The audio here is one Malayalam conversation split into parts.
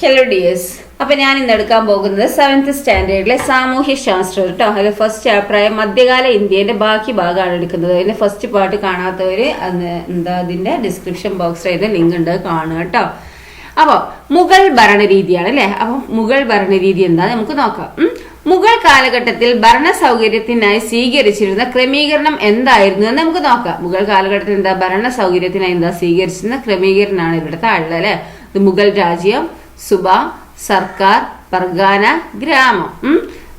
ഹലോ ഡിയേഴ്സ് അപ്പൊ ഞാൻ ഇന്ന് എടുക്കാൻ പോകുന്നത് സെവൻത്ത് സ്റ്റാൻഡേർഡിലെ സാമൂഹ്യ ശാസ്ത്രം കേട്ടോ അതിൽ ഫസ്റ്റ് ചാപ്റ്ററായ മധ്യകാല ഇന്ത്യയുടെ ബാക്കി ഭാഗമാണ് എടുക്കുന്നത്. അതിന്റെ ഫസ്റ്റ് പാർട്ട് കാണാത്തവർ അന്ന് എന്താ അതിന്റെ ഡിസ്ക്രിപ്ഷൻ ബോക്സിൽ അതിന്റെ ലിങ്ക് ഉണ്ട് കാണുക കേട്ടോ അപ്പോൾ മുഗൾ ഭരണരീതിയാണ് അല്ലേ? അപ്പം മുഗൾ ഭരണരീതി എന്താ? നമുക്ക് നോക്കാം. മുഗൾ കാലഘട്ടത്തിൽ ഭരണ സൗകര്യത്തിനായി സ്വീകരിച്ചിരുന്ന ക്രമീകരണം എന്തായിരുന്നു എന്ന് നമുക്ക് നോക്കാം. മുഗൾ കാലഘട്ടത്തിൽ എന്താ ഭരണ സൗകര്യത്തിനായി എന്താ സ്വീകരിച്ചിരുന്ന ക്രമീകരണമാണ് ഇവിടുത്തെ താഴെ അല്ലെ? മുഗൾ രാജ്യം സുബ സർക്കാർ പർഗാന ഗ്രാമം.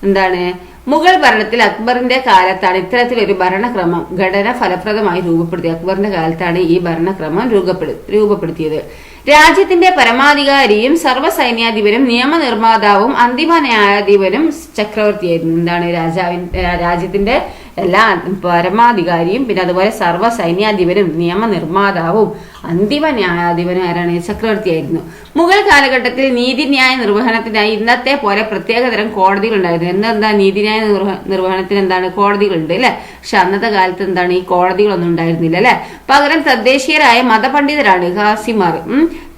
എന്താണ്? മുഗൾ ഭരണത്തിൽ അക്ബറിന്റെ കാലത്താണ് ഇത്തരത്തിലൊരു ഭരണക്രമം ഘടന ഫലപ്രദമായി രൂപപ്പെടുത്തിയത്. അക്ബറിന്റെ കാലത്താണ് ഈ ഭരണക്രമം രൂപപ്പെടു രൂപപ്പെടുത്തിയത്. രാജ്യത്തിന്റെ പരമാധികാരിയും സർവസൈന്യാധിപനും നിയമനിർമ്മാതാവും അന്തിമ ന്യായാധിപനും ചക്രവർത്തിയായിരുന്നു. എന്താണ്? രാജാവിന്റെ രാജ്യത്തിന്റെ എല്ലാ പരമാധികാരിയും പിന്നെ അതുപോലെ സർവസൈന്യാധിപനും നിയമനിർമ്മാതാവും അന്തിമ ന്യായാധിപൻ ആരാണ്? ചക്രവർത്തിയായിരുന്നു മുഗൾ കാലഘട്ടത്തിൽ നീതിന്യായ നിർവഹണത്തിനായി ഇന്നത്തെ പോലെ പ്രത്യേകതരം കോടതികൾ ഉണ്ടായിരുന്നു എന്നെന്താ നീതിന്യായ നിർവഹ- നിർവഹണത്തിന് എന്താണ്? കോടതികളുണ്ട് അല്ലെ? പക്ഷെ അന്നത്തെ കാലത്ത് എന്താണ്? ഈ കോടതികളൊന്നും ഉണ്ടായിരുന്നില്ല അല്ലെ? പകരം തദ്ദേശീയരായ മതപണ്ഡിതരാണ് ഖാസിമാർ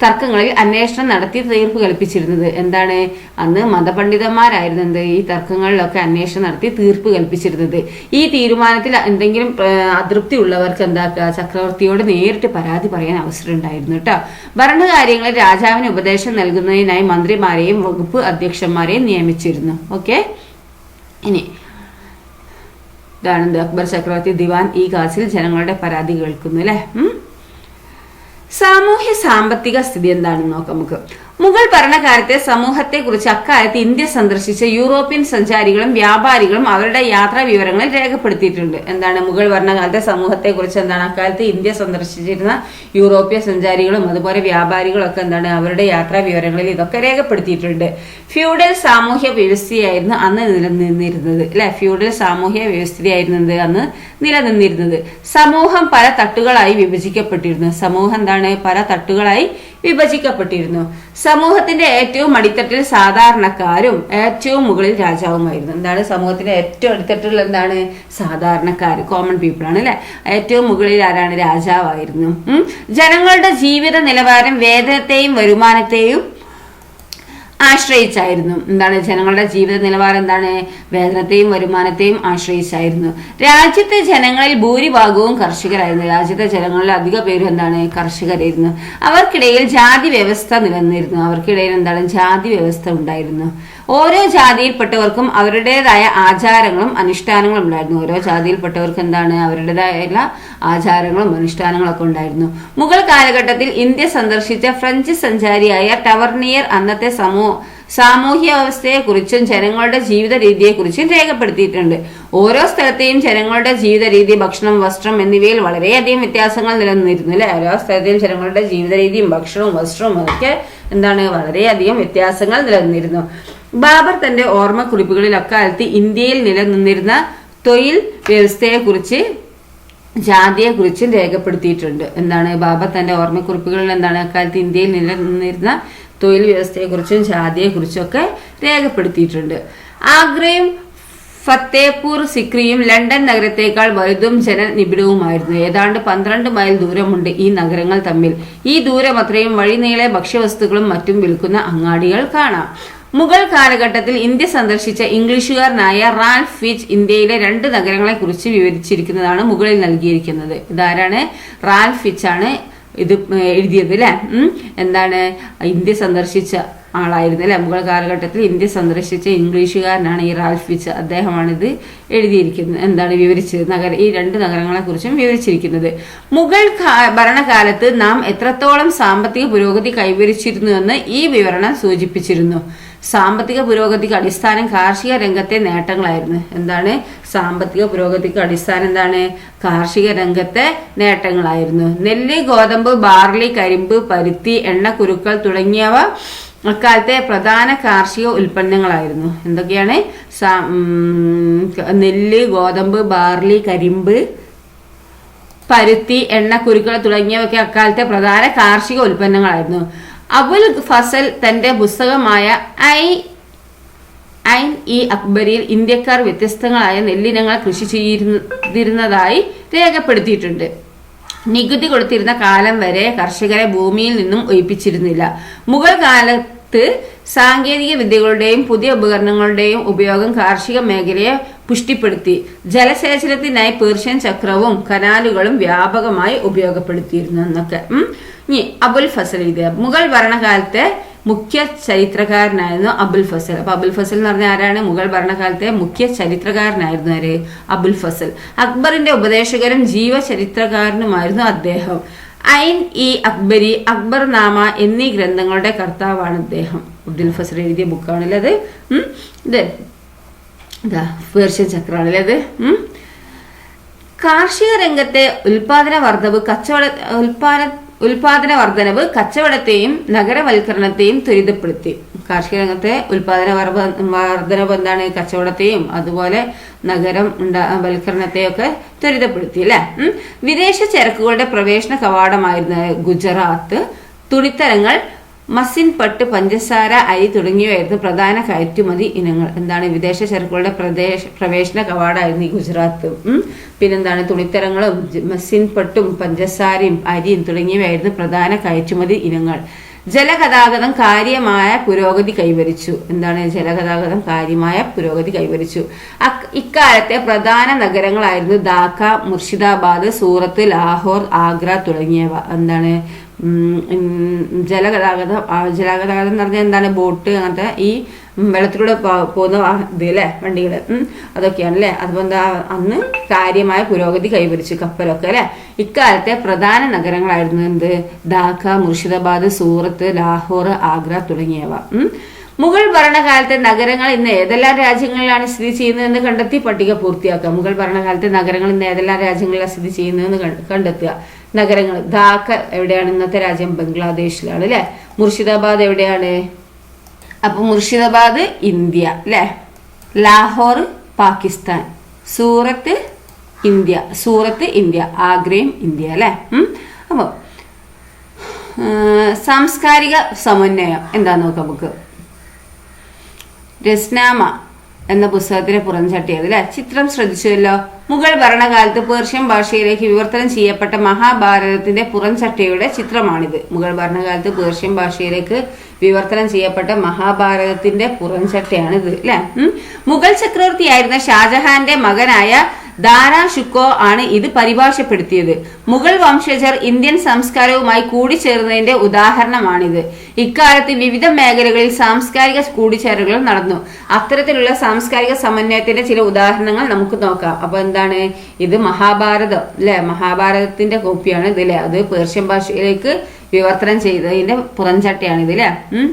തർക്കങ്ങളിൽ അന്വേഷണം നടത്തി തീർപ്പ് കൽപ്പിച്ചിരുന്നത്. എന്താണ്? അന്ന് മതപണ്ഡിതന്മാരായിരുന്നു എന്ത്? ഈ തർക്കങ്ങളിലൊക്കെ അന്വേഷണം നടത്തി തീർപ്പ് കൽപ്പിച്ചിരുന്നത്. ഈ തീരുമാനത്തിൽ എന്തെങ്കിലും അതൃപ്തി ഉള്ളവർക്ക് എന്താക്കുക? ചക്രവർത്തിയോട് നേരിട്ട് പരാതി പറയാൻ അവസരം ഉണ്ടായിരുന്നു കേട്ടോ ഭരണകാര്യങ്ങളിൽ രാജാവിന് ഉപദേശം നൽകുന്നതിനായി മന്ത്രിമാരെയും വകുപ്പ് അധ്യക്ഷന്മാരെയും നിയമിച്ചിരുന്നു. ഓക്കെ? ഇനി ഇതാണെന്ത്? അക്ബർ ചക്രവർത്തി ദിവാൻ ഈ കാസിൽ ജനങ്ങളുടെ പരാതി കേൾക്കുന്നു അല്ലെ സാമൂഹ്യ സാമ്പത്തിക സ്ഥിതി എന്താണെന്ന് നോക്കാം നമുക്ക്. മുഗൾ ഭരണകാലത്തെ സമൂഹത്തെ കുറിച്ച് അക്കാലത്ത് ഇന്ത്യ സന്ദർശിച്ച യൂറോപ്യൻ സഞ്ചാരികളും വ്യാപാരികളും അവരുടെ യാത്രാ വിവരങ്ങൾ രേഖപ്പെടുത്തിയിട്ടുണ്ട്. എന്താണ് മുഗൾ ഭരണകാലത്തെ സമൂഹത്തെ കുറിച്ച് എന്താണ് അക്കാലത്ത് ഇന്ത്യ സന്ദർശിച്ചിരുന്ന യൂറോപ്യ സഞ്ചാരികളും അതുപോലെ വ്യാപാരികളും ഒക്കെ എന്താണ് അവരുടെ യാത്രാ വിവരങ്ങളിൽ ഇതൊക്കെ രേഖപ്പെടുത്തിയിട്ടുണ്ട്. ഫ്യൂഡൽ സാമൂഹ്യ വ്യവസ്ഥയായിരുന്നു അന്ന് നിലനിന്നിരുന്നത്. അല്ലെ? ഫ്യൂഡൽ സാമൂഹ്യ വ്യവസ്ഥയായിരുന്നത് അന്ന് നിലനിന്നിരുന്നത്. സമൂഹം പല തട്ടുകളായി വിഭജിക്കപ്പെട്ടിരുന്നു. സമൂഹം എന്താണ്? പല തട്ടുകളായി വിഭജിക്കപ്പെട്ടിരുന്നു. സമൂഹത്തിന്റെ ഏറ്റവും അടിത്തട്ടിൽ സാധാരണക്കാരും ഏറ്റവും മുകളിൽ രാജാവുമായിരുന്നു. എന്താണ് സമൂഹത്തിന്റെ ഏറ്റവും അടിത്തട്ടിൽ എന്താണ്? സാധാരണക്കാർ കോമൺ പീപ്പിൾ ആണ് അല്ലെ? ഏറ്റവും മുകളിൽ ആരാണ്? രാജാവായിരുന്നു. ജനങ്ങളുടെ ജീവിത നിലവാരം വേതനത്തെയും വരുമാനത്തെയും ആശ്രയിച്ചായിരുന്നു. എന്താണ്? ജനങ്ങളുടെ ജീവിത നിലവാരം എന്താണ്? വേതനത്തെയും വരുമാനത്തെയും ആശ്രയിച്ചായിരുന്നു. രാജ്യത്തെ ജനങ്ങളിൽ ഭൂരിഭാഗവും കർഷകരായിരുന്നു. രാജ്യത്തെ ജനങ്ങളിൽ അധിക പേരും എന്താണ്? കർഷകരായിരുന്നു. അവർക്കിടയിൽ ജാതി വ്യവസ്ഥ നിലനിന്നിരുന്നു. അവർക്കിടയിൽ എന്താണ്? ജാതി വ്യവസ്ഥ ഉണ്ടായിരുന്നു. ഓരോ ജാതിയിൽപ്പെട്ടവർക്കും അവരുടേതായ ആചാരങ്ങളും അനുഷ്ഠാനങ്ങളും ഉണ്ടായിരുന്നു. ഓരോ ജാതിയിൽപ്പെട്ടവർക്ക് എന്താണ്? അവരുടേതായ ആചാരങ്ങളും അനുഷ്ഠാനങ്ങളും ഒക്കെ ഉണ്ടായിരുന്നു. മുഗൾ കാലഘട്ടത്തിൽ ഇന്ത്യ സന്ദർശിച്ച ഫ്രഞ്ച് സഞ്ചാരിയായ ടവർണിയർ അന്നത്തെ സമൂഹ സാമൂഹ്യ വ്യവസ്ഥയെക്കുറിച്ചും ജനങ്ങളുടെ ജീവിത രീതിയെക്കുറിച്ചും രേഖപ്പെടുത്തിയിട്ടുണ്ട്. ഓരോ സ്ഥലത്തെയും ജനങ്ങളുടെ ജീവിത രീതി ഭക്ഷണം വസ്ത്രം എന്നിവയിൽ വളരെയധികം വ്യത്യാസങ്ങൾ നിലനിന്നിരുന്നു അല്ലെ ഓരോ സ്ഥലത്തെയും ജനങ്ങളുടെ ജീവിത രീതിയും ഭക്ഷണവും വസ്ത്രവും ഒക്കെ എന്താണ്? വളരെയധികം വ്യത്യാസങ്ങൾ നിലനിന്നിരുന്നു. ബാബർ തന്റെ ഓർമ്മക്കുറിപ്പുകളിൽ അക്കാലത്ത് ഇന്ത്യയിൽ നിലനിന്നിരുന്ന തൊഴിൽ വ്യവസ്ഥയെക്കുറിച്ച് ജാതിയെക്കുറിച്ചും രേഖപ്പെടുത്തിയിട്ടുണ്ട്. എന്താണ് ബാബർ തന്റെ ഓർമ്മക്കുറിപ്പുകളിൽ എന്താണ് അക്കാലത്ത് ഇന്ത്യയിൽ നിലനിന്നിരുന്ന തൊഴിൽ വ്യവസ്ഥയെക്കുറിച്ചും ജാതിയെക്കുറിച്ചും ഒക്കെ രേഖപ്പെടുത്തിയിട്ടുണ്ട്. ആഗ്രയും ഫത്തേപൂർ സിക്രിയും ലണ്ടൻ നഗരത്തേക്കാൾ വലുതും ജനനിബിഡവുമായിരുന്നു. ഏതാണ്ട് പന്ത്രണ്ട് മൈൽ ദൂരമുണ്ട് ഈ നഗരങ്ങൾ തമ്മിൽ. ഈ ദൂരം അത്രയും വഴിനീളെ ഭക്ഷ്യവസ്തുക്കളും മറ്റും വിൽക്കുന്ന അങ്ങാടികൾ കാണാം. മുഗൾ കാലഘട്ടത്തിൽ ഇന്ത്യ സന്ദർശിച്ച ഇംഗ്ലീഷുകാരനായ റാൽഫ് ഫിച്ച് ഇന്ത്യയിലെ രണ്ട് നഗരങ്ങളെ കുറിച്ച് വിവരിച്ചിരിക്കുന്നതാണ് മുകളിൽ നൽകിയിരിക്കുന്നത്. ഇതാരാണ്? റാൽഫ് ഫിച്ച് ആണ് ഇത് എഴുതിയത് അല്ലെ എന്താണ്? ഇന്ത്യ സന്ദർശിച്ച ആളായിരുന്നു അല്ലെ മുഗൾ കാലഘട്ടത്തിൽ ഇന്ത്യ സന്ദർശിച്ച ഇംഗ്ലീഷുകാരനാണ് ഈ റാൽഫ് ഫിച്ച് അദ്ദേഹമാണ് ഇത് എഴുതിയിരിക്കുന്നത് എന്താണ് വിവരിച്ചത്? നഗര ഈ രണ്ട് നഗരങ്ങളെ കുറിച്ചും വിവരിച്ചിരിക്കുന്നത്. മുഗൾ ഭരണകാലത്ത് നാം എത്രത്തോളം സാമ്പത്തിക പുരോഗതി കൈവരിച്ചിരുന്നുവെന്ന് ഈ വിവരണം സൂചിപ്പിച്ചിരുന്നു. സാമ്പത്തിക പുരോഗതിക്ക് അടിസ്ഥാനം കാർഷിക രംഗത്തെ നേട്ടങ്ങളായിരുന്നു. എന്താണ്? സാമ്പത്തിക പുരോഗതിക്ക് അടിസ്ഥാനം എന്താണ്? കാർഷിക രംഗത്തെ നേട്ടങ്ങളായിരുന്നു. നെല്ല് ഗോതമ്പ് ബാർലി കരിമ്പ് പരുത്തി എണ്ണക്കുരുക്കൾ തുടങ്ങിയവ അക്കാലത്തെ പ്രധാന കാർഷിക ഉൽപ്പന്നങ്ങളായിരുന്നു. എന്തൊക്കെയാണ്? നെല്ല് ഗോതമ്പ് ബാർലി കരിമ്പ് പരുത്തി എണ്ണക്കുരുക്കൾ തുടങ്ങിയവയൊക്കെ അക്കാലത്തെ പ്രധാന കാർഷിക ഉൽപ്പന്നങ്ങളായിരുന്നു. അബുൽ ഫസൽ തന്റെ പുസ്തകമായ ഐ ഐൻ ഇ അക്ബരിയിൽ ഇന്ത്യക്കാർ വ്യത്യസ്തങ്ങളായ നെല്ലിനങ്ങൾ കൃഷി ചെയ്തിരുന്നതായി രേഖപ്പെടുത്തിയിട്ടുണ്ട്. നികുതി കൊടുത്തിരുന്ന കാലം വരെ കർഷകരെ ഭൂമിയിൽ നിന്നും ഒഴിപ്പിച്ചിരുന്നില്ല. മുഗൾ കാല ത്ത് സാങ്കേതിക വിദ്യകളുടെയും പുതിയ ഉപകരണങ്ങളുടെയും ഉപയോഗം കാർഷിക മേഖലയെ പുഷ്ടിപ്പെടുത്തി. ജലസേചനത്തിനായി പേർഷ്യൻ ചക്രവും കനാലുകളും വ്യാപകമായി ഉപയോഗപ്പെടുത്തിയിരുന്നു എന്നൊക്കെ. ഇനി അബുൽ ഫസൽ എഴുതിയ. മുഗൾ ഭരണകാലത്തെ മുഖ്യ ചരിത്രകാരനായിരുന്നു അബുൽ ഫസൽ. അപ്പൊ അബുൽ ഫസൽ എന്ന് പറഞ്ഞ ആരാണ്? മുഗൾ ഭരണകാലത്തെ മുഖ്യ ചരിത്രകാരനായിരുന്നു ആര്? അബുൽ ഫസൽ. അക്ബറിന്റെ ഉപദേശകരും ജീവചരിത്രകാരനുമായിരുന്നു അദ്ദേഹം. ഐൻ ഇ അക്ബരി അക്ബർ നാമ എന്നീ ഗ്രന്ഥങ്ങളുടെ കർത്താവാണ് അദ്ദേഹം അബ്ദുൽ ഫസർ എഴുതിയ ബുക്കാണല്ലേ അത് ഉം. ഇത് ഇതാ പേർഷ്യൻ ചക്രാണല്ലേ അത് ഉം. കാർഷിക രംഗത്തെ ഉൽപാദന വർധവ് കച്ചവട ഉൽപാദന ഉൽപാദന വർധനവ് കച്ചവടത്തെയും നഗരവൽക്കരണത്തെയും ത്വരിതപ്പെടുത്തി കാർഷിക രംഗത്തെ ഉൽപാദന വർധ- വർധനവ് എന്താണ് കച്ചവടത്തെയും അതുപോലെ നഗരം ഉണ്ടാ വൽക്കരണത്തെയൊക്കെ ത്വരിതപ്പെടുത്തി അല്ലെ. വിദേശ ചരക്കുകളുടെ പ്രവേശന കവാടമായിരുന്ന ഗുജറാത്ത് തുണിത്തരങ്ങൾ മസിൻ പട്ട് പഞ്ചസാര അരി തുടങ്ങിയവയായിരുന്നു പ്രധാന കയറ്റുമതി ഇനങ്ങൾ എന്താണ് വിദേശ ചരക്കുകളുടെ പ്രദേശ പ്രവേശന കവാടമായിരുന്നു ഈ ഗുജറാത്ത്. പിന്നെന്താണ് തുണിത്തരങ്ങളും മസിൻ പട്ടും പഞ്ചസാരയും അരിയും തുടങ്ങിയവയായിരുന്നു പ്രധാന കയറ്റുമതി ഇനങ്ങൾ ജലഗതാഗതം കാര്യമായ പുരോഗതി കൈവരിച്ചു. എന്താണ് ജലഗതാഗതം കാര്യമായ പുരോഗതി കൈവരിച്ചു? ഇക്കാലത്തെ പ്രധാന നഗരങ്ങളായിരുന്നു ധാക്ക മുർഷിദാബാദ് സൂറത്ത് ലാഹോർ ആഗ്ര തുടങ്ങിയവ. എന്താണ്? ജലഗതാഗതം ജലഗതാഗതം എന്ന് പറഞ്ഞാൽ എന്താണ്? ബോട്ട് അങ്ങനത്തെ ഈ വെള്ളത്തിലൂടെ പോകുന്ന ഇത് അല്ലേ? വണ്ടികൾ അതൊക്കെയാണ് അല്ലേ? അതുപോലെ എന്താ അന്ന് കാര്യമായ പുരോഗതി കൈവരിച്ചു കപ്പലൊക്കെ അല്ലേ? ഇക്കാലത്തെ പ്രധാന നഗരങ്ങളായിരുന്നു എന്ത്? ധാക്ക മുർഷിദാബാദ് സൂറത്ത് ലാഹോർ ആഗ്ര തുടങ്ങിയവ. മുഗൾ ഭരണകാലത്തെ നഗരങ്ങൾ ഇന്ന് ഏതെല്ലാം രാജ്യങ്ങളിലാണ് സ്ഥിതി ചെയ്യുന്നതെന്ന് കണ്ടെത്തി പട്ടിക പൂർത്തിയാക്കുക. മുഗൾ ഭരണകാലത്തെ നഗരങ്ങൾ ഇന്ന് ഏതെല്ലാം രാജ്യങ്ങളിലാണ് സ്ഥിതി ചെയ്യുന്നതെന്ന് കണ്ട്- കണ്ടെത്തുക. നഗരങ്ങൾ. ധാക്ക എവിടെയാണ്? ഇന്നത്തെ രാജ്യം ബംഗ്ലാദേശിലാണ് അല്ലെ? മുർഷിദാബാദ് എവിടെയാണ്? അപ്പൊ മുർഷിദാബാദ് ഇന്ത്യ അല്ലെ? ലാഹോർ പാകിസ്ഥാൻ. സൂറത്ത് ഇന്ത്യ സൂറത്ത് ഇന്ത്യ ആഗ്രയും ഇന്ത്യ അല്ലെ? അപ്പോൾ സാംസ്കാരിക സമന്വയം എന്താന്ന് നോക്കാം നമുക്ക്. രസ്നാമ എന്ന പുസ്തകത്തിലെ പുറംചട്ടിയത് അല്ലെ? ചിത്രം ശ്രദ്ധിച്ചുവല്ലോ? മുഗൾ ഭരണകാലത്ത് പേർഷ്യൻ ഭാഷയിലേക്ക് വിവർത്തനം ചെയ്യപ്പെട്ട മഹാഭാരതത്തിന്റെ പുറംചട്ടയുടെ ചിത്രമാണിത്. മുഗൾ ഭരണകാലത്ത് പേർഷ്യൻ ഭാഷയിലേക്ക് വിവർത്തനം ചെയ്യപ്പെട്ട മഹാഭാരതത്തിന്റെ പുറംചട്ടയാണിത് അല്ലെ? മുഗൾ ചക്രവർത്തിയായിരുന്ന ഷാജഹാന്റെ മകനായ ദാരാ ഷുക്കോ ആണ് ഇത് പരിഭാഷപ്പെടുത്തിയത്. മുഗൾ വംശജർ ഇന്ത്യൻ സംസ്കാരവുമായി കൂടിച്ചേർന്നതിന്റെ ഉദാഹരണമാണിത്. ഇക്കാലത്ത് വിവിധ മേഖലകളിൽ സാംസ്കാരിക കൂടിച്ചേരലുകൾ നടന്നു. അത്തരത്തിലുള്ള സാംസ്കാരിക സമന്വയത്തിന്റെ ചില ഉദാഹരണങ്ങൾ നമുക്ക് നോക്കാം. അപ്പൊ എന്താണ്? ഇത് മഹാഭാരതം അല്ലെ മഹാഭാരതത്തിന്റെ കോപ്പിയാണ് ഇത് അല്ലെ അത് പേർഷ്യൻ ഭാഷയിലേക്ക് വിവർത്തനം ചെയ്തതിന്റെ പുറംചട്ടയാണ് ഇത് അല്ലെ ഉം?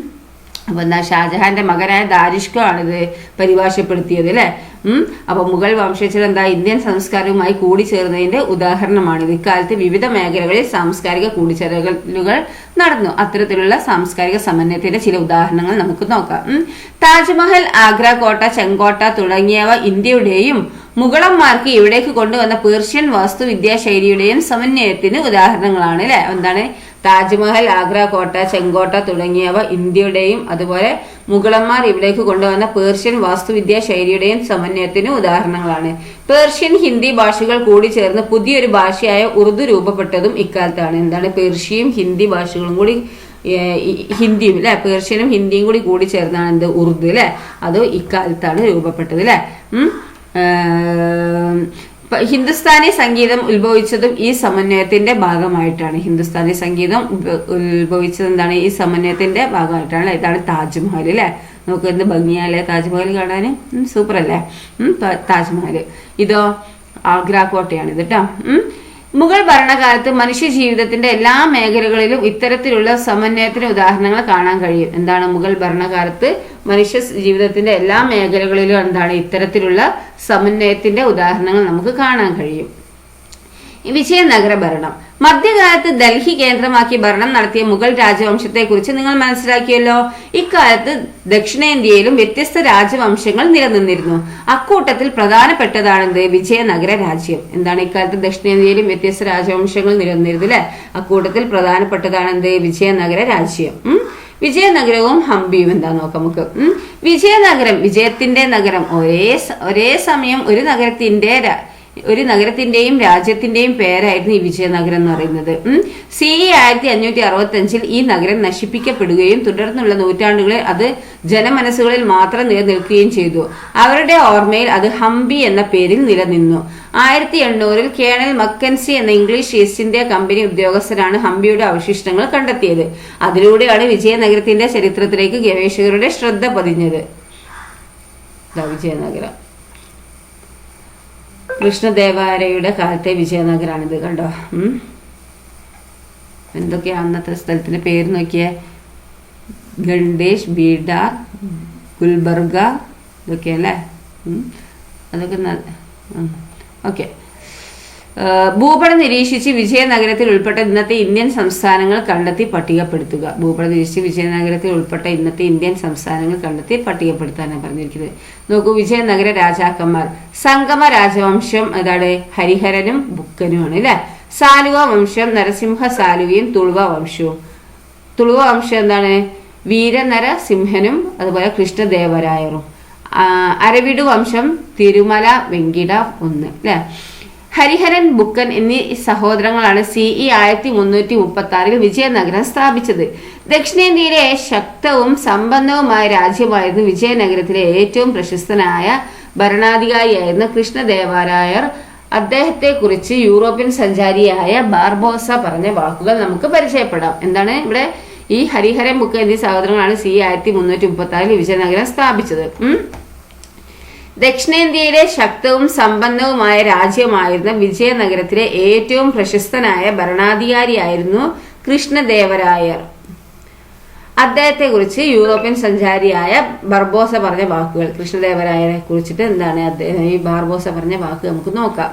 അപ്പൊ എന്താ ഷാജഹാന്റെ മകനായ ദാരിഷ്കോ പരിഭാഷപ്പെടുത്തിയത് അല്ലെ ഉം. അപ്പൊ മുഗൾ വംശജർ എന്താ ഇന്ത്യൻ സംസ്കാരവുമായി കൂടിച്ചേർന്നതിന്റെ ഉദാഹരണമാണിത് ഇക്കാലത്ത് വിവിധ മേഖലകളിൽ സാംസ്കാരിക കൂടിച്ചേരലുകൾ നടന്നു. അത്തരത്തിലുള്ള സാംസ്കാരിക സമന്വയത്തിന്റെ ചില ഉദാഹരണങ്ങൾ നമുക്ക് നോക്കാം. താജ്മഹൽ ആഗ്ര കോട്ട ചെങ്കോട്ട തുടങ്ങിയവ ഇന്ത്യയുടെയും മുഗളന്മാർക്ക് ഇവിടേക്ക് കൊണ്ടുവന്ന പേർഷ്യൻ വാസ്തുവിദ്യാ ശൈലിയുടെയും സമന്വയത്തിന് ഉദാഹരണങ്ങളാണ് അല്ലെ? എന്താണ്? താജ്മഹൽ ആഗ്ര കോട്ട ചെങ്കോട്ട തുടങ്ങിയവ ഇന്ത്യയുടെയും അതുപോലെ മുഗളന്മാർ ഇവിടേക്ക് കൊണ്ടുവന്ന പേർഷ്യൻ വാസ്തുവിദ്യാ ശൈലിയുടെയും സമന്വയത്തിന് ഉദാഹരണങ്ങളാണ്. പേർഷ്യൻ ഹിന്ദി ഭാഷകൾ കൂടി ചേർന്ന് പുതിയൊരു ഭാഷയായ ഉറുദു രൂപപ്പെട്ടതും ഇക്കാലത്താണ്. എന്താണ്? പേർഷ്യയും ഹിന്ദി ഭാഷകളും കൂടി ഹിന്ദിയും അല്ലെ പേർഷ്യനും ഹിന്ദിയും കൂടി കൂടി ചേർന്നാണ് എന്ത്? ഉറുദു അല്ലെ അത് ഇക്കാലത്താണ് രൂപപ്പെട്ടത് അല്ലെ ഹിന്ദുസ്ഥാനി സംഗീതം ഉത്ഭവിച്ചതും ഈ സമന്വയത്തിന്റെ ഭാഗമായിട്ടാണ്. ഹിന്ദുസ്ഥാനി സംഗീതം ഉത്ഭ- ഉത്ഭവിച്ചത് എന്താണ്? ഈ സമന്വയത്തിന്റെ ഭാഗമായിട്ടാണ് ഇതാണ് താജ്മഹൽ അല്ലെ നമുക്ക് എന്ത് ഭംഗിയല്ലേ താജ്മഹൽ കാണാൻ സൂപ്പർ അല്ലേ താജ്മഹൽ. ഇതോ ആഗ്ര കോട്ടയാണ് ഇത് കേട്ടോ. മുഗൾ ഭരണകാലത്ത് മനുഷ്യ ജീവിതത്തിന്റെ എല്ലാ മേഖലകളിലും ഇത്തരത്തിലുള്ള സമന്വയത്തിന് ഉദാഹരണങ്ങൾ കാണാൻ കഴിയും. എന്താണ് മുഗൾ ഭരണകാലത്ത് മനുഷ്യ ജീവിതത്തിന്റെ എല്ലാ മേഖലകളിലും എന്താണ് ഇത്തരത്തിലുള്ള സമന്വയത്തിന്റെ ഉദാഹരണങ്ങൾ നമുക്ക് കാണാൻ കഴിയും. വിജയനഗര ഭരണം മധ്യകാലത്ത് ഡൽഹി കേന്ദ്രമാക്കി ഭരണം നടത്തിയ മുഗൾ രാജവംശത്തെ കുറിച്ച് നിങ്ങൾ മനസ്സിലാക്കിയല്ലോ. ഇക്കാലത്ത് ദക്ഷിണേന്ത്യയിലും വ്യത്യസ്ത രാജവംശങ്ങൾ നിലനിന്നിരുന്നു. അക്കൂട്ടത്തിൽ പ്രധാനപ്പെട്ടതാണെന്ത്? വിജയനഗര രാജ്യം. എന്താണ് ഇക്കാലത്ത് ദക്ഷിണേന്ത്യയിലും വ്യത്യസ്ത രാജവംശങ്ങൾ നിലനിന്നിരുന്നു അല്ലെ അക്കൂട്ടത്തിൽ പ്രധാനപ്പെട്ടതാണെന്ത്? വിജയനഗര രാജ്യം. വിജയനഗരവും ഹംപിയും എന്താ നോക്കാം നമുക്ക്? വിജയനഗരം വിജയത്തിന്റെ നഗരം. ഒരേ ഒരേ സമയം ഒരു നഗരത്തിന്റെ ഒരു നഗരത്തിന്റെയും രാജ്യത്തിന്റെയും പേരായിരുന്നു ഈ വിജയനഗരം എന്ന് പറയുന്നത്. സി ആയിരത്തി അഞ്ഞൂറ്റി അറുപത്തി അഞ്ചിൽ ഈ നഗരം നശിപ്പിക്കപ്പെടുകയും തുടർന്നുള്ള നൂറ്റാണ്ടുകളിൽ അത് ജനമനസ്സുകളിൽ മാത്രം നിലനിൽക്കുകയും ചെയ്തു. അവരുടെ ഓർമ്മയിൽ അത് ഹംപി എന്ന പേരിൽ നിലനിന്നു. ആയിരത്തി എണ്ണൂറിൽ കേണൽ മക്കൻസി എന്ന ഇംഗ്ലീഷ് ഈസ്റ്റ് ഇന്ത്യ കമ്പനി ഉദ്യോഗസ്ഥരാണ് ഹംപിയുടെ അവശിഷ്ടങ്ങൾ കണ്ടെത്തിയത്. അതിലൂടെയാണ് വിജയനഗരത്തിന്റെ ചരിത്രത്തിലേക്ക് ഗവേഷകരുടെ ശ്രദ്ധ പതിഞ്ഞത്. വിജയനഗരം. കൃഷ്ണദേവാലയയുടെ കാലത്തെ വിജയനഗരാണിത് കണ്ടോ. എന്തൊക്കെയാ അന്നത്തെ സ്ഥലത്തിന്റെ പേര് നോക്കിയേ? ഗണ്ടേഷ് ബീഡാർ ഗുൽബർഗ ഇതൊക്കെയല്ലേ? അതൊക്കെ അതൊക്കെ ഓക്കെ. ഭൂപടം നിരീക്ഷിച്ച് വിജയനഗരത്തിൽ ഉൾപ്പെട്ട ഇന്നത്തെ ഇന്ത്യൻ സംസ്ഥാനങ്ങൾ കണ്ടെത്തി പട്ടികപ്പെടുത്തുക. ഭൂപടം നിരീക്ഷിച്ച് വിജയനഗരത്തിൽ ഉൾപ്പെട്ട ഇന്നത്തെ ഇന്ത്യൻ സംസ്ഥാനങ്ങൾ കണ്ടെത്തി പട്ടികപ്പെടുത്താനാണ് പറഞ്ഞിരിക്കുന്നത്. നോക്കൂ വിജയനഗര രാജാക്കന്മാർ. സംഗമ രാജവംശം അതാണ് ഹരിഹരനും ബുക്കനുമാണ് അല്ലെ? സാലുവ വംശം നരസിംഹ സാലുവയും തുളുവ വംശവും. തുളുവ വംശം എന്താണ്? വീരനര സിംഹനും അതുപോലെ കൃഷ്ണദേവരായറും. അരവിടു വംശം തിരുമല വെങ്കിട ഒന്ന് അല്ലെ? ഹരിഹരൻ ബുക്കൻ എന്നീ സഹോദരങ്ങളാണ് സി ഇ ആയിരത്തി മുന്നൂറ്റി മുപ്പത്തി ആറിൽ വിജയനഗരം സ്ഥാപിച്ചത്. ദക്ഷിണേന്ത്യയിലെ ശക്തവും സമ്പന്നവുമായ രാജ്യമായിരുന്നു വിജയനഗരത്തിലെ ഏറ്റവും പ്രശസ്തനായ ഭരണാധികാരിയായിരുന്ന കൃഷ്ണദേവരായർ അദ്ദേഹത്തെ കുറിച്ച് യൂറോപ്യൻ സഞ്ചാരിയായ ബാർബോസ പറഞ്ഞ വാക്കുകൾ നമുക്ക് പരിചയപ്പെടാം. എന്താണ് ഇവിടെ ഈ ഹരിഹരൻ ബുക്ക് എന്നീ സഹോദരങ്ങളാണ് സി ആയിരത്തി മുന്നൂറ്റി മുപ്പത്തി ആറിൽ വിജയനഗരം സ്ഥാപിച്ചത്. ദക്ഷിണേന്ത്യയിലെ ശക്തവും സമ്പന്നവുമായ രാജ്യമായിരുന്ന വിജയനഗരത്തിലെ ഏറ്റവും പ്രശസ്തനായ ഭരണാധികാരിയായിരുന്നു കൃഷ്ണദേവരായർ അദ്ദേഹത്തെക്കുറിച്ച് യൂറോപ്യൻ സഞ്ചാരിയായ ബർബോസ പറഞ്ഞ വാക്കുകൾ കൃഷ്ണദേവരായരെ കുറിച്ചിട്ട് എന്താണ് അദ്ദേഹം ഈ ബാർബോസ പറഞ്ഞ വാക്ക് നമുക്ക് നോക്കാം.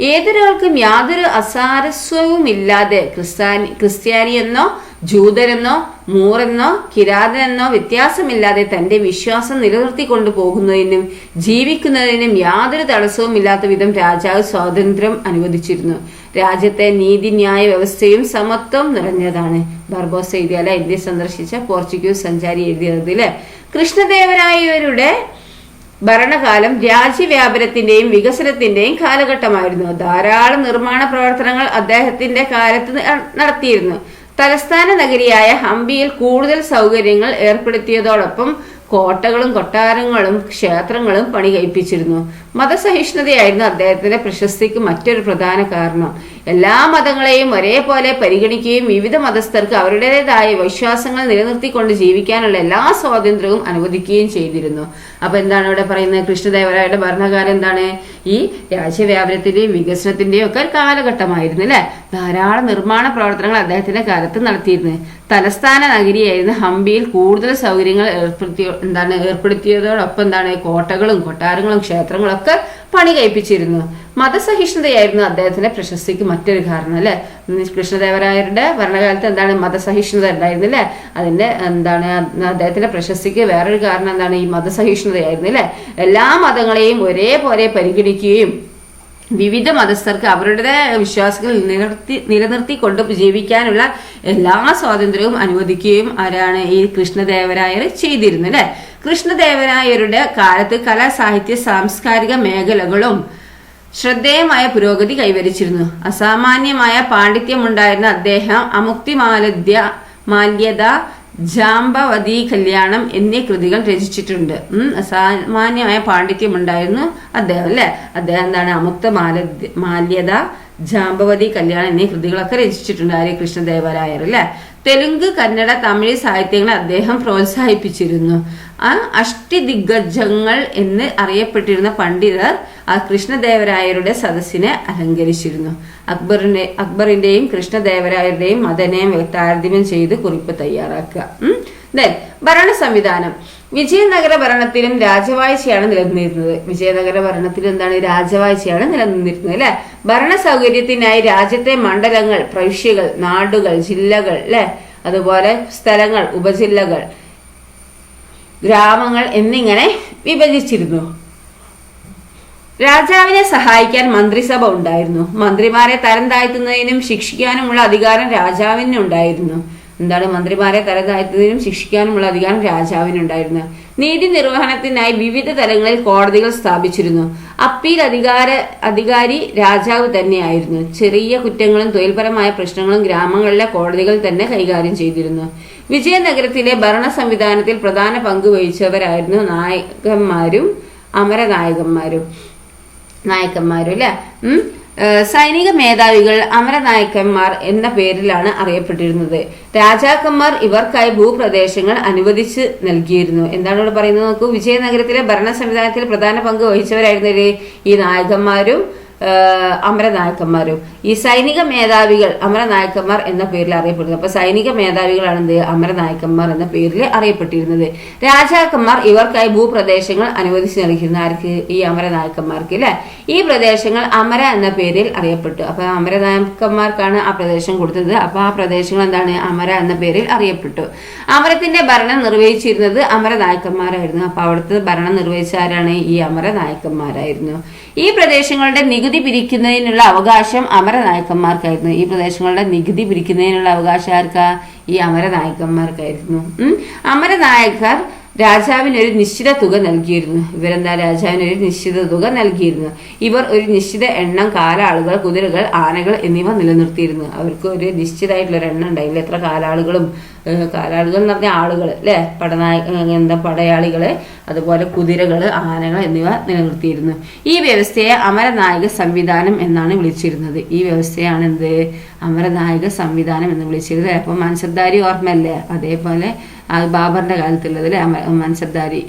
ഏതൊരാൾക്കും യാതൊരു അസാരസ്വവും ഇല്ലാതെ ക്രിസ്ത്യാനി ക്രിസ്ത്യാനിയെന്നോ ജൂതരെന്നോ മൂറെന്നോ കിരാതനെന്നോ വ്യത്യാസമില്ലാതെ തന്റെ വിശ്വാസം നിലനിർത്തിക്കൊണ്ടു പോകുന്നതിനും ജീവിക്കുന്നതിനും യാതൊരു തടസ്സവും ഇല്ലാത്ത വിധം രാജാവ് സ്വാതന്ത്ര്യം അനുവദിച്ചിരുന്നു. രാജ്യത്തെ നീതിന്യായ വ്യവസ്ഥയും സമത്വം നിറഞ്ഞതാണ്. ബർബോസ് എഴുതിയാല ഇന്ത്യ സന്ദർശിച്ച പോർച്ചുഗീസ് സഞ്ചാരി എഴുതിയത് അല്ലെ കൃഷ്ണദേവരായവരുടെ ഭരണകാലം രാജ്യവ്യാപനത്തിന്റെയും വികസനത്തിന്റെയും കാലഘട്ടമായിരുന്നു. ധാരാളം നിർമ്മാണ പ്രവർത്തനങ്ങൾ അദ്ദേഹത്തിന്റെ കാലത്ത് നടത്തിയിരുന്നു. തലസ്ഥാന നഗരിയായ ഹംപിയിൽ കൂടുതൽ സൗകര്യങ്ങൾ ഏർപ്പെടുത്തിയതോടൊപ്പം കോട്ടകളും കൊട്ടാരങ്ങളും ക്ഷേത്രങ്ങളും പണി കഴിപ്പിച്ചിരുന്നു മതസഹിഷ്ണുതയായിരുന്നു അദ്ദേഹത്തിന്റെ പ്രശസ്തിക്ക് മറ്റൊരു പ്രധാന കാരണം എല്ലാ മതങ്ങളെയും ഒരേപോലെ പരിഗണിക്കുകയും വിവിധ മതസ്ഥർക്ക് അവരുടേതായ വിശ്വാസങ്ങൾ നിലനിർത്തിക്കൊണ്ട് ജീവിക്കാനുള്ള എല്ലാ സ്വാതന്ത്ര്യവും അനുവദിക്കുകയും ചെയ്തിരുന്നു. അപ്പൊ എന്താണ് ഇവിടെ പറയുന്നത്? കൃഷ്ണദേവരായുടെ ഭരണകാലം എന്താണ്? ഈ രാജ്യവ്യാപനത്തിന്റെയും വികസനത്തിന്റെയും ഒക്കെ കാലഘട്ടമായിരുന്നു അല്ലെ? ധാരാളം നിർമ്മാണ പ്രവർത്തനങ്ങൾ അദ്ദേഹത്തിന്റെ കാലത്ത് നടത്തിയിരുന്നു. തലസ്ഥാന നഗരിയായിരുന്ന ഹംപിയിൽ കൂടുതൽ സൗകര്യങ്ങൾ ഏർപ്പെടുത്തിയ എന്താണ് ഏർപ്പെടുത്തിയതോടൊപ്പം എന്താണ് കോട്ടകളും കൊട്ടാരങ്ങളും ക്ഷേത്രങ്ങളും ഒക്കെ പണി കഴിപ്പിച്ചിരുന്നു. മതസഹിഷ്ണുതയായിരുന്നു അദ്ദേഹത്തിന്റെ പ്രശസ്തിക്ക് മറ്റൊരു കാരണം അല്ലെ? കൃഷ്ണദേവരായരുടെ ഭരണകാലത്ത് എന്താണ് മതസഹിഷ്ണുത ഉണ്ടായിരുന്നു അല്ലെ? അതിന്റെ എന്താണ് അദ്ദേഹത്തിന്റെ പ്രശസ്തിക്ക് വേറൊരു കാരണം എന്താണ് ഈ മതസഹിഷ്ണുതയായിരുന്നു അല്ലെ? എല്ലാ മതങ്ങളെയും ഒരേപോലെ പരിഗണിക്കുകയും വിവിധ മതസ്ഥർക്ക് അവരുടെ വിശ്വാസങ്ങൾ നിലനിർത്തി കൊണ്ട് ജീവിക്കാനുള്ള എല്ലാ സ്വാതന്ത്ര്യവും അനുവദിക്കുകയും ആരാണ് ഈ കൃഷ്ണദേവരായർ ചെയ്തിരുന്നത് അല്ലെ? കൃഷ്ണദേവരായരുടെ കാലത്ത് കലാ സാഹിത്യ സാംസ്കാരിക മേഖലകളും ശ്രദ്ധേയമായ പുരോഗതി കൈവരിച്ചിരുന്നു. അസാമാന്യമായ പാണ്ഡിത്യമുണ്ടായിരുന്ന അദ്ദേഹം അമുക്തി മാലദ്യ മാല്യത ജാമ്പവതി കല്യാണം എന്നീ കൃതികൾ രചിച്ചിട്ടുണ്ട്. അസാമാന്യമായ പാണ്ഡിത്യമുണ്ടായിരുന്നു അദ്ദേഹം അല്ലെ? അദ്ദേഹം എന്താണ്? അമുക്ത മാലദ്യ മാല്യത ജാമ്പവതി കല്യാണം എന്നീ കൃതികളൊക്കെ രചിച്ചിട്ടുണ്ട് ആര്യ കൃഷ്ണദേവരായർ അല്ലെ തെലുങ്ക് കന്നഡ തമിഴ് സാഹിത്യങ്ങളെ അദ്ദേഹം പ്രോത്സാഹിപ്പിച്ചിരുന്നു. ആ അഷ്ടിദിഗ്ഗജങ്ങൾ എന്ന് അറിയപ്പെട്ടിരുന്ന പണ്ഡിതർ ആ കൃഷ്ണദേവരായരുടെ സദസ്സിനെ അലങ്കരിച്ചിരുന്നു. അക്ബറിന്റെ അക്ബറിന്റെയും കൃഷ്ണദേവരായരുടെയും മതനയം താരതമ്യം ചെയ്ത് കുറിപ്പ് തയ്യാറാക്കുക. Then, ഭരണ സംവിധാനം വിജയനഗര ഭരണത്തിലും രാജവാഴ്ചയാണ് നിലനിന്നിരുന്നത്. വിജയനഗര ഭരണത്തിൽ എന്താണ് രാജവാഴ്ചയാണ് നിലനിന്നിരുന്നത് അല്ലെ? ഭരണ സൗകര്യത്തിനായി രാജ്യത്തെ മണ്ഡലങ്ങൾ പ്രവിശ്യകൾ നാടുകൾ ജില്ലകൾ അല്ലെ? അതുപോലെ സ്ഥലങ്ങൾ ഉപജില്ലകൾ ഗ്രാമങ്ങൾ എന്നിങ്ങനെ വിഭജിച്ചിരുന്നു. രാജാവിനെ സഹായിക്കാൻ മന്ത്രിസഭ ഉണ്ടായിരുന്നു. മന്ത്രിമാരെ തരം താഴ്ത്തുന്നതിനും ശിക്ഷിക്കാനുമുള്ള അധികാരം രാജാവിനുണ്ടായിരുന്നു. എന്താണ് മന്ത്രിമാരെ തരം താഴ്ത്തുന്നതിനും ശിക്ഷിക്കാനുമുള്ള അധികാരം രാജാവിനുണ്ടായിരുന്നു. നീതി നിർവഹണത്തിനായി വിവിധ തലങ്ങളിൽ കോടതികൾ സ്ഥാപിച്ചിരുന്നു. അപ്പീൽ അധികാര അധികാരി രാജാവ് തന്നെയായിരുന്നു. ചെറിയ കുറ്റങ്ങളും തൊഴിൽപരമായ പ്രശ്നങ്ങളും ഗ്രാമങ്ങളിലെ കോടതികൾ തന്നെ കൈകാര്യം ചെയ്തിരുന്നു. വിജയനഗരത്തിലെ ഭരണ സംവിധാനത്തിൽ പ്രധാന പങ്ക് വഹിച്ചവരായിരുന്നു നായകന്മാരും അമരനായകന്മാരും. നായകന്മാരും അല്ലെ? സൈനിക മേധാവികൾ അമരനായകന്മാർ എന്ന പേരിലാണ് അറിയപ്പെട്ടിരുന്നത്. രാജാക്കന്മാർ ഇവർക്കായി ഭൂപ്രദേശങ്ങൾ അനുവദിച്ച് നൽകിയിരുന്നു. എന്താണ് ഇവിടെ പറയുന്നത് നോക്കൂ? വിജയനഗരത്തിലെ ഭരണ സംവിധാനത്തിൽ പ്രധാന പങ്ക് വഹിച്ചവരായിരുന്നു ഈ നായകന്മാരും അമരനായകന്മാരും ഈ സൈനിക മേധാവികൾ അമരനായകന്മാർ എന്ന പേരിൽ അറിയപ്പെടുന്നത് അപ്പൊ സൈനിക മേധാവികളാണ് എന്ത്? അമരനായകന്മാർ എന്ന പേരിൽ അറിയപ്പെട്ടിരുന്നത്. രാജാക്കന്മാർ ഇവർക്കായി ഭൂപ്രദേശങ്ങൾ അനുവദിച്ചു നൽകിയിരുന്നു. ആർക്ക്? ഈ അമരനായകന്മാർക്ക് അല്ലെ? ഈ പ്രദേശങ്ങൾ അമര എന്ന പേരിൽ അറിയപ്പെട്ടു. അപ്പൊ അമരനായകന്മാർക്കാണ് ആ പ്രദേശം കൊടുത്തത്. അപ്പൊ ആ പ്രദേശങ്ങൾ എന്താണ്? അമര എന്ന പേരിൽ അറിയപ്പെട്ടു. അമരത്തിന്റെ ഭരണം നിർവഹിച്ചിരുന്നത് അമരനായകന്മാരായിരുന്നു അപ്പൊ അവിടുത്തെ ഭരണം നിർവഹിച്ച ആരാണ്? ഈ അമരനായകന്മാരായിരുന്നു ഈ പ്രദേശങ്ങളുടെ നികുതി പിരിക്കുന്നതിനുള്ള അവകാശം അമരനായകന്മാർക്കായിരുന്നു ഈ പ്രദേശങ്ങളുടെ നികുതി പിരിക്കുന്നതിനുള്ള അവകാശം ആർക്കാ? ഈ അമരനായകന്മാർക്കായിരുന്നു. അമരനായകർ രാജാവിന് ഒരു നിശ്ചിത തുക നൽകിയിരുന്നു. ഇവരെന്താ? രാജാവിന് ഒരു നിശ്ചിത തുക നൽകിയിരുന്നു. ഇവർ ഒരു നിശ്ചിത എണ്ണം കാലാളുകൾ കുതിരകൾ ആനകൾ എന്നിവ നിലനിർത്തിയിരുന്നു. അവർക്ക് ഒരു നിശ്ചിതമായിട്ടുള്ള ഒരു എണ്ണം ഉണ്ടായില്ല. എത്ര കാലാളുകളും കാലാളുകൾ എന്ന് പറഞ്ഞ ആളുകൾ അല്ലെ? പടനായ എന്താ പടയാളികൾ അതുപോലെ കുതിരകൾ ആനകൾ എന്നിവ നിലനിർത്തിയിരുന്നു. ഈ വ്യവസ്ഥയെ അമരനായക സംവിധാനം എന്നാണ് വിളിച്ചിരുന്നത്. ഈ വ്യവസ്ഥയാണ് എന്ത് അമരനായക സംവിധാനം എന്ന് വിളിച്ചിരുന്നത്. അപ്പൊ മൻസദ്ദാരി ഓർമ്മയല്ലേ? അതേപോലെ ആ ബാബറിന്റെ കാലത്തുള്ളത് അല്ലെ മൻസബ്ദാരി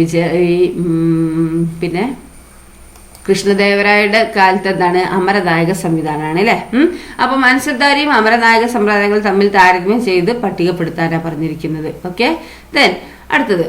വിജയ പിന്നെ കൃഷ്ണദേവരായുടെ കാലത്ത് എന്താണ്? അമരനായക സംവിധാനമാണ് അല്ലെ? അപ്പൊ മത്സ്യധാരിയും അമരനായക സമ്പ്രദായങ്ങൾ തമ്മിൽ താരതമ്യം ചെയ്ത് പട്ടികപ്പെടുത്താനാണ് പറഞ്ഞിരിക്കുന്നത്. ഓക്കെ ദെൻ അടുത്തത്.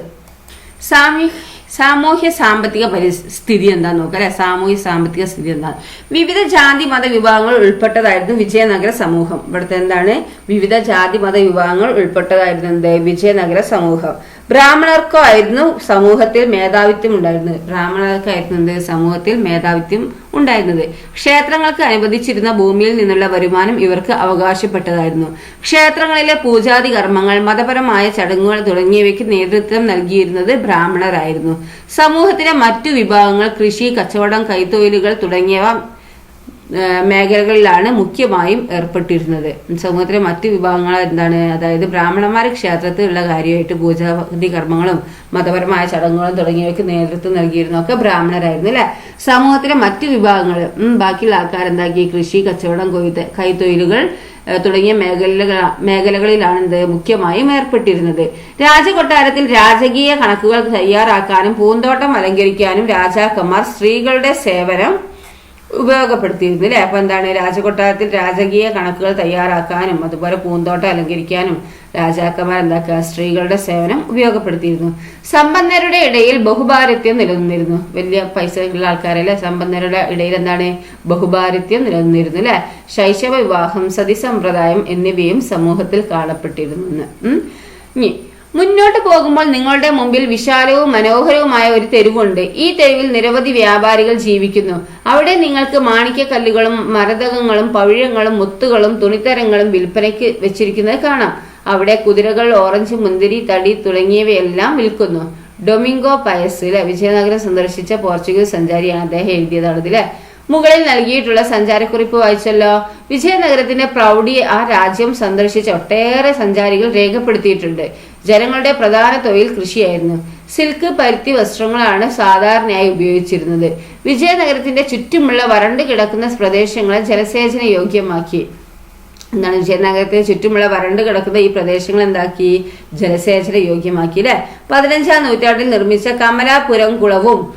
സാമി സാമൂഹ്യ സാമ്പത്തിക പരിസ്ഥിതി എന്താ നോക്കുക അല്ലെ? സാമൂഹ്യ സാമ്പത്തിക സ്ഥിതി എന്താണ്? വിവിധ ജാതി മത വിഭാഗങ്ങൾ ഉൾപ്പെട്ടതായിരുന്നു വിജയനഗര സമൂഹം. ഇവിടുത്തെ എന്താണ്? വിവിധ ജാതി മത വിഭാഗങ്ങൾ ഉൾപ്പെട്ടതായിരുന്നു എന്ത്? വിജയനഗര സമൂഹം. ബ്രാഹ്മണർക്കോ ആയിരുന്നു സമൂഹത്തിൽ മേധാവിത്വം ഉണ്ടായിരുന്നത്. ബ്രാഹ്മണർക്കായിരുന്നു സമൂഹത്തിൽ മേധാവിത്വം ഉണ്ടായിരുന്നത്. ക്ഷേത്രങ്ങൾക്ക് അനുവദിച്ചിരുന്ന ഭൂമിയിൽ നിന്നുള്ള വരുമാനം ഇവർക്ക് അവകാശപ്പെട്ടതായിരുന്നു. ക്ഷേത്രങ്ങളിലെ പൂജാതി കർമ്മങ്ങൾ മതപരമായ ചടങ്ങുകൾ തുടങ്ങിയവയ്ക്ക് നേതൃത്വം നൽകിയിരുന്നത് ബ്രാഹ്മണരായിരുന്നു. സമൂഹത്തിലെ മറ്റു വിഭാഗങ്ങൾ കൃഷി കച്ചവടം കൈത്തൊഴിലുകൾ തുടങ്ങിയവ മേഖലകളിലാണ് മുഖ്യമായും ഏർപ്പെട്ടിരുന്നത്. സമൂഹത്തിലെ മറ്റു വിഭാഗങ്ങൾ എന്താണ് അതായത് ബ്രാഹ്മണന്മാർ ക്ഷേത്രത്തിലുള്ള കാര്യമായിട്ട് പൂജാതി കർമ്മങ്ങളും മതപരമായ ചടങ്ങുകളും തുടങ്ങിയവയ്ക്ക് നേതൃത്വം നൽകിയിരുന്നൊക്കെ ബ്രാഹ്മണരായിരുന്നു അല്ലെ? സമൂഹത്തിലെ മറ്റു വിഭാഗങ്ങൾ ബാക്കിയുള്ള ആൾക്കാർ എന്താക്കി? കൃഷി കച്ചവടം കൊയ്ത്ത് കൈത്തൊഴിലുകൾ തുടങ്ങിയ മേഖലകൾ മേഖലകളിലാണ് എന്ത് മുഖ്യമായും ഏർപ്പെട്ടിരുന്നത്. രാജകൊട്ടാരത്തിൽ രാജകീയ കണക്കുകൾ തയ്യാറാക്കാനും പൂന്തോട്ടം അലങ്കരിക്കാനും രാജാക്കന്മാർ സ്ത്രീകളുടെ സേവനം ഉപയോഗപ്പെടുത്തിയിരുന്നു അല്ലെ അപ്പൊ എന്താണ്? രാജകൊട്ടാരത്തിൽ രാജകീയ കണക്കുകൾ തയ്യാറാക്കാനും അതുപോലെ പൂന്തോട്ടം അലങ്കരിക്കാനും രാജാക്കന്മാർ എന്താക്കുക? സ്ത്രീകളുടെ സേവനം ഉപയോഗപ്പെടുത്തിയിരുന്നു. സമ്പന്നരുടെ ഇടയിൽ ബഹുഭാരിത്യം നിലനിന്നിരുന്നു. വലിയ പൈസ ഉള്ള ആൾക്കാരല്ലേ? സമ്പന്നരുടെ ഇടയിൽ എന്താണ്? ബഹുഭാരിത്യം നിലനിന്നിരുന്നു അല്ലെ? ശൈശവ വിവാഹം സതി സമ്പ്രദായം എന്നിവയും സമൂഹത്തിൽ കാണപ്പെട്ടിരുന്നു. ഇനി മുന്നോട്ട് പോകുമ്പോൾ നിങ്ങളുടെ മുമ്പിൽ വിശാലവും മനോഹരവുമായ ഒരു തെരുവുണ്ട്. ഈ തെരുവിൽ നിരവധി വ്യാപാരികൾ ജീവിക്കുന്നു. അവിടെ നിങ്ങൾക്ക് മാണിക്യക്കല്ലുകളും മരതകങ്ങളും പവിഴങ്ങളും മുത്തുകളും തുണിത്തരങ്ങളും വിൽപ്പനയ്ക്ക് വെച്ചിരിക്കുന്നത് കാണാം. അവിടെ കുതിരകൾ ഓറഞ്ച് മുന്തിരി തടി തുടങ്ങിയവയെല്ലാം വിൽക്കുന്നു. ഡൊമിംഗോ പയസ് അല്ലെ വിജയനഗരം സന്ദർശിച്ച പോർച്ചുഗീസ് സഞ്ചാരിയാണ് അദ്ദേഹം എഴുതിയതാണ് ഇതിലെ മുകളിൽ നൽകിയിട്ടുള്ള സഞ്ചാരക്കുറിപ്പ് വായിച്ചല്ലോ. വിജയനഗരത്തിന്റെ പ്രൗഢി ആ രാജ്യം സന്ദർശിച്ച ഒട്ടേറെ സഞ്ചാരികൾ രേഖപ്പെടുത്തിയിട്ടുണ്ട്. ജനങ്ങളുടെ പ്രധാന തൊഴിൽ കൃഷിയായിരുന്നു. സിൽക്ക് പരുത്തി വസ്ത്രങ്ങളാണ് സാധാരണയായി ഉപയോഗിച്ചിരുന്നത്. വിജയനഗരത്തിന്റെ ചുറ്റുമുള്ള വരണ്ടു കിടക്കുന്ന പ്രദേശങ്ങളെ ജലസേചന യോഗ്യമാക്കി. എന്താണ് വിജയനഗരത്തിന് ചുറ്റുമുള്ള വരണ്ടു കിടക്കുന്ന ഈ പ്രദേശങ്ങൾ എന്താക്കി? ജലസേചന യോഗ്യമാക്കി അല്ലെ? പതിനഞ്ചാം നൂറ്റാണ്ടിൽ നിർമ്മിച്ച കമലാപുരം കുളവും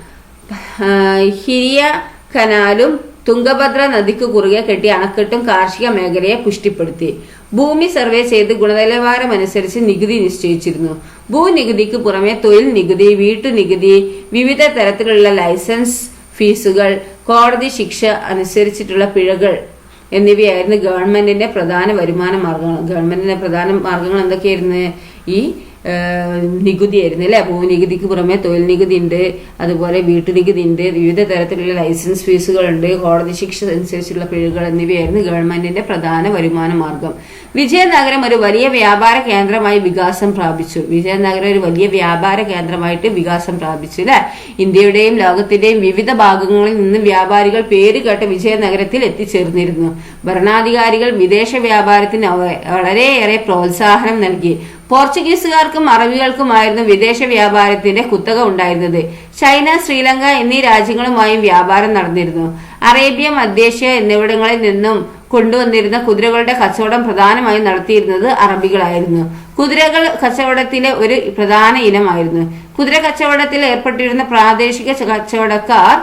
ഹിരിയ കനാലും തുംഗഭദ്ര നദിക്ക് കുറുകെ കെട്ടിയ അണക്കെട്ടും കാർഷിക മേഖലയെ പുഷ്ടിപ്പെടുത്തി. ഭൂമി സർവേ ചെയ്ത് ഗുണനിലവാരമനുസരിച്ച് നികുതി നിശ്ചയിച്ചിരുന്നു. ഭൂനികുതിക്ക് പുറമെ തൊഴിൽ നികുതി വീട്ടുനികുതി വിവിധ തരത്തിലുള്ള ലൈസൻസ് ഫീസുകൾ കോടതി ശിക്ഷ അനുസരിച്ചിട്ടുള്ള പിഴകൾ എന്നിവയായിരുന്നു ഗവൺമെന്റിന്റെ പ്രധാന വരുമാന മാർഗങ്ങൾ. ഗവൺമെന്റിന്റെ പ്രധാന മാർഗങ്ങൾ എന്തൊക്കെയായിരുന്നു? ഈ നികുതി ആയിരുന്നു അല്ലേ? ഭൂനികുതിക്ക് പുറമെ തൊഴിൽ നികുതി ഉണ്ട് അതുപോലെ വീട്ടുനികുതി ഉണ്ട് വിവിധ തരത്തിലുള്ള ലൈസൻസ് ഫീസുകളുണ്ട് കോടതി ശിക്ഷ അനുസരിച്ചുള്ള പിഴകൾ എന്നിവയായിരുന്നു ഗവൺമെന്റിന്റെ പ്രധാന വരുമാന മാർഗം. വിജയനഗരം ഒരു വലിയ വ്യാപാര കേന്ദ്രമായി വികാസം പ്രാപിച്ചു. വിജയനഗരം ഒരു വലിയ വ്യാപാര കേന്ദ്രമായിട്ട് വികാസം പ്രാപിച്ചു അല്ലെ? ഇന്ത്യയുടെയും ലോകത്തിന്റെയും വിവിധ ഭാഗങ്ങളിൽ നിന്ന് വ്യാപാരികൾ പേരുകേട്ട വിജയനഗരത്തിൽ എത്തിച്ചേർന്നിരുന്നു. ഭരണാധികാരികൾ വിദേശ വ്യാപാരത്തിന് വളരെയേറെ പ്രോത്സാഹനം നൽകി. പോർച്ചുഗീസുകാർക്കും അറബികൾക്കുമായിരുന്നു വിദേശ വ്യാപാരത്തിന്റെ കുത്തക ഉണ്ടായിരുന്നത്. ചൈന ശ്രീലങ്ക എന്നീ രാജ്യങ്ങളുമായും വ്യാപാരം നടന്നിരുന്നു. അറേബ്യ മധ്യേഷ്യ എന്നിവിടങ്ങളിൽ നിന്നും കൊണ്ടുവന്നിരുന്ന കുതിരകളുടെ കച്ചവടം പ്രധാനമായും നടത്തിയിരുന്നത് അറബികളായിരുന്നു. കുതിരകൾ കച്ചവടത്തിലെ ഒരു പ്രധാന ഇനമായിരുന്നു. കുതിര കച്ചവടത്തിൽ ഏർപ്പെട്ടിരുന്ന പ്രാദേശിക കച്ചവടക്കാർ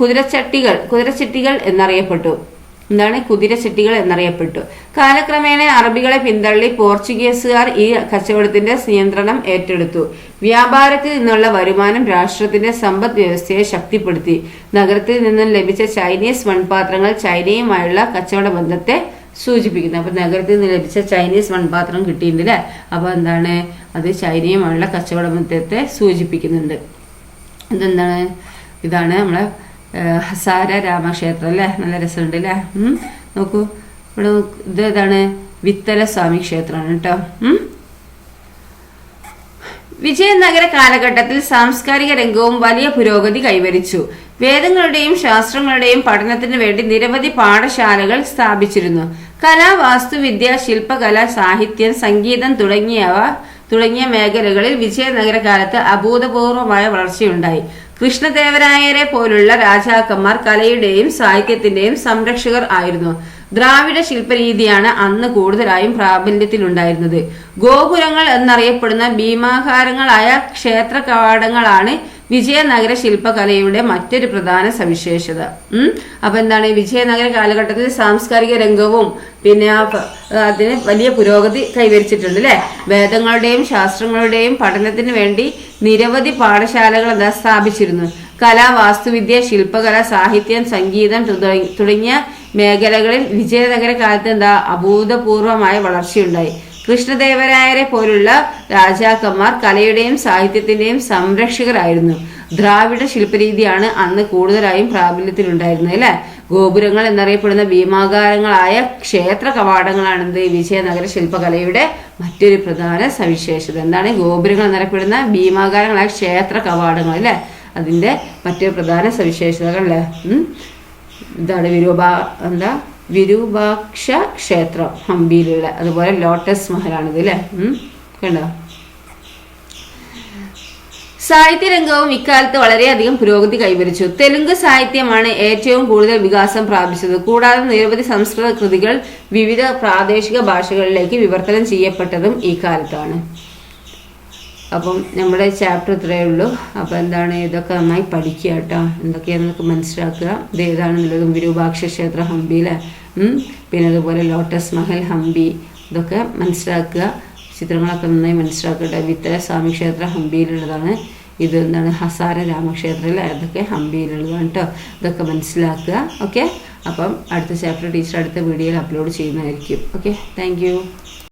കുതിരച്ചട്ടികൾ കുതിരച്ചട്ടികൾ എന്നറിയപ്പെട്ടു. എന്താണ് കുതിരച്ചട്ടികൾ എന്നറിയപ്പെട്ടു. കാലക്രമേണ അറബികളെ പിന്തള്ളി പോർച്ചുഗീസുകാർ ഈ കച്ചവടത്തിന്റെ നിയന്ത്രണം ഏറ്റെടുത്തു. വ്യാപാരത്തിൽ നിന്നുള്ള വരുമാനം രാഷ്ട്രത്തിന്റെ സമ്പദ് വ്യവസ്ഥയെ ശക്തിപ്പെടുത്തി. നഗരത്തിൽ നിന്നും ലഭിച്ച ചൈനീസ് മൺപാത്രങ്ങൾ ചൈനയുമായുള്ള കച്ചവട ബന്ധത്തെ സൂചിപ്പിക്കുന്നു. അപ്പൊ നഗരത്തിൽ നിന്ന് ലഭിച്ച ചൈനീസ് മൺപാത്രം കിട്ടിയിട്ടുണ്ട് അല്ലേ? അപ്പൊ എന്താണ്? അത് ചൈനയുമായുള്ള കച്ചവട ബന്ധത്തെ സൂചിപ്പിക്കുന്നുണ്ട്. ഇതെന്താണ്? ഇതാണ് നമ്മളെ ഹസാര രാമക്ഷേത്രം അല്ലേ നല്ല രസമുണ്ട് അല്ലേ നോക്കൂ. ഇവിടെ ഇത് ഏതാണ്? വിത്തല സ്വാമി ക്ഷേത്രമാണ് കേട്ടോ. വിജയനഗര കാലഘട്ടത്തിൽ സാംസ്കാരിക രംഗവും വലിയ പുരോഗതി കൈവരിച്ചു. വേദങ്ങളുടെയും ശാസ്ത്രങ്ങളുടെയും പഠനത്തിന് വേണ്ടി നിരവധി പാഠശാലകൾ സ്ഥാപിച്ചിരുന്നു. കലാ വാസ്തുവിദ്യ ശില്പകല സാഹിത്യം സംഗീതം തുടങ്ങിയവ തുടങ്ങിയ മേഖലകളിൽ വിജയനഗര കാലത്ത് അഭൂതപൂർവമായ വളർച്ചയുണ്ടായി. കൃഷ്ണദേവരായരെ പോലുള്ള രാജാക്കന്മാർ കലയുടെയും സാഹിത്യത്തിന്റെയും സംരക്ഷകർ ആയിരുന്നു. ദ്രാവിഡ ശില്പരീതിയാണ് അന്ന് കൂടുതലായും പ്രാബല്യത്തിലുണ്ടായിരുന്നത്. ഗോപുരങ്ങൾ എന്നറിയപ്പെടുന്ന ഭീമാകാരങ്ങളായ ക്ഷേത്ര കവാടങ്ങളാണ് വിജയനഗര ശില്പകലയുടെ മറ്റൊരു പ്രധാന സവിശേഷത. അപ്പൊ എന്താണ്? വിജയനഗര കാലഘട്ടത്തിൽ സാംസ്കാരിക രംഗവും പിന്നെ അതിന് വലിയ പുരോഗതി കൈവരിച്ചിട്ടുണ്ട് അല്ലെ വേദങ്ങളുടെയും ശാസ്ത്രങ്ങളുടെയും പഠനത്തിന് വേണ്ടി നിരവധി പാഠശാലകൾ എന്താ സ്ഥാപിച്ചിരുന്നു. കല വാസ്തുവിദ്യ ശില്പകല സാഹിത്യം സംഗീതം തുടങ്ങിയ മേഖലകളിൽ വിജയനഗര കാലത്ത് എന്താ അഭൂതപൂർവമായ വളർച്ചയുണ്ടായി. കൃഷ്ണദേവരായരെ പോലുള്ള രാജാക്കന്മാർ കലയുടെയും സാഹിത്യത്തിന്റെയും സംരക്ഷകരായിരുന്നു. ദ്രാവിഡ ശില്പരീതിയാണ് അന്ന് കൂടുതലായും പ്രാബല്യത്തിലുണ്ടായിരുന്നത് അല്ലെ? ഗോപുരങ്ങൾ എന്നറിയപ്പെടുന്ന ഭീമാകാരങ്ങളായ ക്ഷേത്ര കവാടങ്ങളാണ് എന്ത് വിജയനഗര ശില്പകലയുടെ മറ്റൊരു പ്രധാന സവിശേഷത എന്താണ്? ഗോപുരങ്ങൾ എന്നറിയപ്പെടുന്ന ഭീമാകാരങ്ങളായ ക്ഷേത്ര കവാടങ്ങൾ അല്ലെ? അതിന്റെ മറ്റൊരു പ്രധാന സവിശേഷതകൾ അല്ലേ. ഇതാണ് വിരൂപ എന്താ? വിരൂപാക്ഷ ക്ഷേത്രം ഹംപിയിലുള്ള അതുപോലെ ലോട്ടസ് മഹലാണിത് അല്ലേ. കണ്ടോ? സാഹിത്യരംഗവും ഇക്കാലത്ത് വളരെയധികം പുരോഗതി കൈവരിച്ചു. തെലുങ്ക് സാഹിത്യമാണ് ഏറ്റവും കൂടുതൽ വികാസം പ്രാപിച്ചത്. കൂടാതെ നിരവധി സംസ്കൃത കൃതികൾ വിവിധ പ്രാദേശിക ഭാഷകളിലേക്ക് വിവർത്തനം ചെയ്യപ്പെട്ടതും ഈ കാലത്താണ്. അപ്പം നമ്മുടെ ചാപ്റ്റർ ഇത്രയേ ഉള്ളൂ. അപ്പോൾ എന്താണ് ഇതൊക്കെ നന്നായി പഠിക്കുക കേട്ടോ. എന്തൊക്കെയാണെന്നൊക്കെ മനസ്സിലാക്കുക? ഇത് ഏതാണെന്നുള്ളതും വിരൂപാക്ഷ ക്ഷേത്ര ഹംപിയിലെ. പിന്നെ അതുപോലെ ലോട്ടസ് മഹൽ ഹംപി. ഇതൊക്കെ മനസ്സിലാക്കുക. ചിത്രങ്ങളൊക്കെ നന്നായി മനസ്സിലാക്കട്ടെ വിത്തല സ്വാമി ക്ഷേത്ര ഹംപിയിലുള്ളതാണ്. ഇത് എന്താണ്? ഹസാര രാമക്ഷേത്രത്തിൽ അതൊക്കെ ഹംപിയിലുള്ളതാണ് കേട്ടോ. ഇതൊക്കെ മനസ്സിലാക്കുക. ഓക്കെ? അപ്പം അടുത്ത ചാപ്റ്റർ ടീച്ചർ അടുത്ത വീഡിയോയിൽ അപ്ലോഡ് ചെയ്യുന്നതായിരിക്കും. ഓക്കെ? താങ്ക്